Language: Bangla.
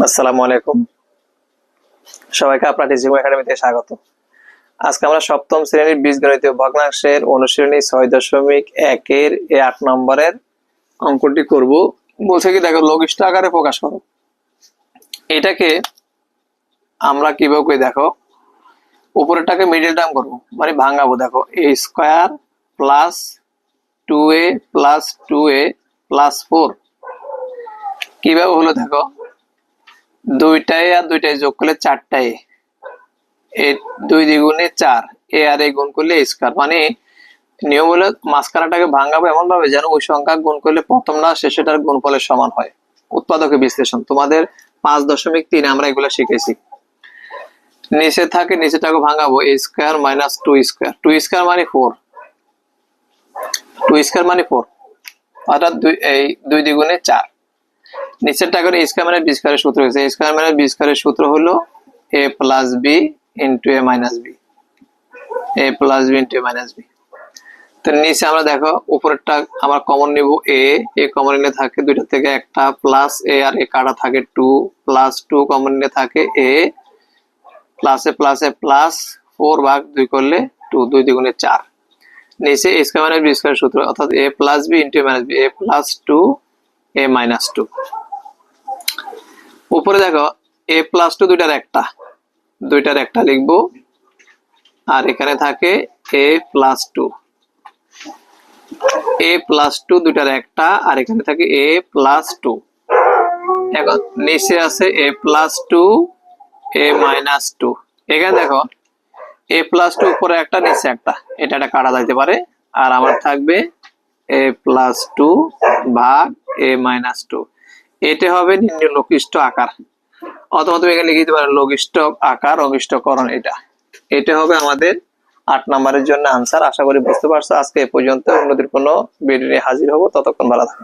আসসালামু আলাইকুম। সবাইকে আপনার টিচিং একাডেমিতে স্বাগত। আজকে আমরা সপ্তম শ্রেণির বীজগণিতীয় ভগ্নাংশের অনুশীলনী ছয় দশমিক একের আট নম্বরের অঙ্কটি করব। বলছে কি, দেখো, লঘিষ্ঠ আকারে প্রকাশ করো। এটাকে আমরা কীভাবে দেখো, উপরেরটাকে মিডিল টার্ম করব মানে ভাঙাবো, দেখো A square plus two A plus two A plus four কীভাবে হলো, দেখো দুইটায় আর দুইটায় যোগ করলে চারটায় এ দুই দ্বিগুণে চার। এ আর এ গুণ করলে স্কোয়ার মানে নিয়ম হলো মাঝখানাটাকে ভাঙাবো এমন ভাবে যেন ওই সংখ্যা গুণ করলে প্রথম না শেষেটার গুণফলের সমান হয়। উৎপাদকের বিশ্লেষণ। তোমাদের পাঁচ দশমিক তিন আমরা এগুলো শিখেছি। নিচে থাকে, নিচেটাকে ভাঙাবো। A square minus two square two square মানে ফোর টু স্কোয়ার মানে ফোর অর্থাৎ দুই এই দুই দ্বিগুণে চার। নিচেরটা করে স্কোয়ার মানে বি সূত্র হয়েছে। স্কোয়ার মানে বি সূত্র হলো A plus B into A minus B A plus B into A minus B তো নিচে আমরা দেখো, উপরেরটা আমরা কমন নিব এ এ কমন নিলে থাকে দুইটা থেকে একটা প্লাস এ আর এ কাটা থাকে টু প্লাস টু কমন নিলে থাকে এ প্লাসে প্লাসে প্লাস ফোর ভাগ দুই করলে টু দুই দ্বিগুণে চার। নিচে এ স্কোয়ার মানে বি স্কোয়ার সূত্র, অর্থাৎ A plus B into minus B A plus two A minus two উপরে দেখো এ প্লাস টু দুইটার একটা। দুইটার একটা লিখব। আর এখানে থাকে A plus two A plus two দুইটার একটা, আর এখানে থাকে এ প্লাস টু এখন নিচে আছে A plus two A minus two এখানে দেখো এ প্লাস টু উপরে একটা, নিচে একটা। এটা একটা কাটা যাইতে পারে। আর আমার থাকবে এ প্লাস টু ভাগ এ মাইনাস টু এটা হবে নিম্ন লঘিষ্ঠ আকার। অথবা তুমি এখানে লিখে দিতে পারো লঘিষ্ঠ আকার অঘিষ্ঠকরণ এটা। এটা হবে আমাদের আট নম্বরের জন্য আনসার আশা করি বুঝতে পারছ। আজকে এ পর্যন্ত। অন্যদের কোনো ভিডিও হাজির হব। ততক্ষণ ভালো থাকো।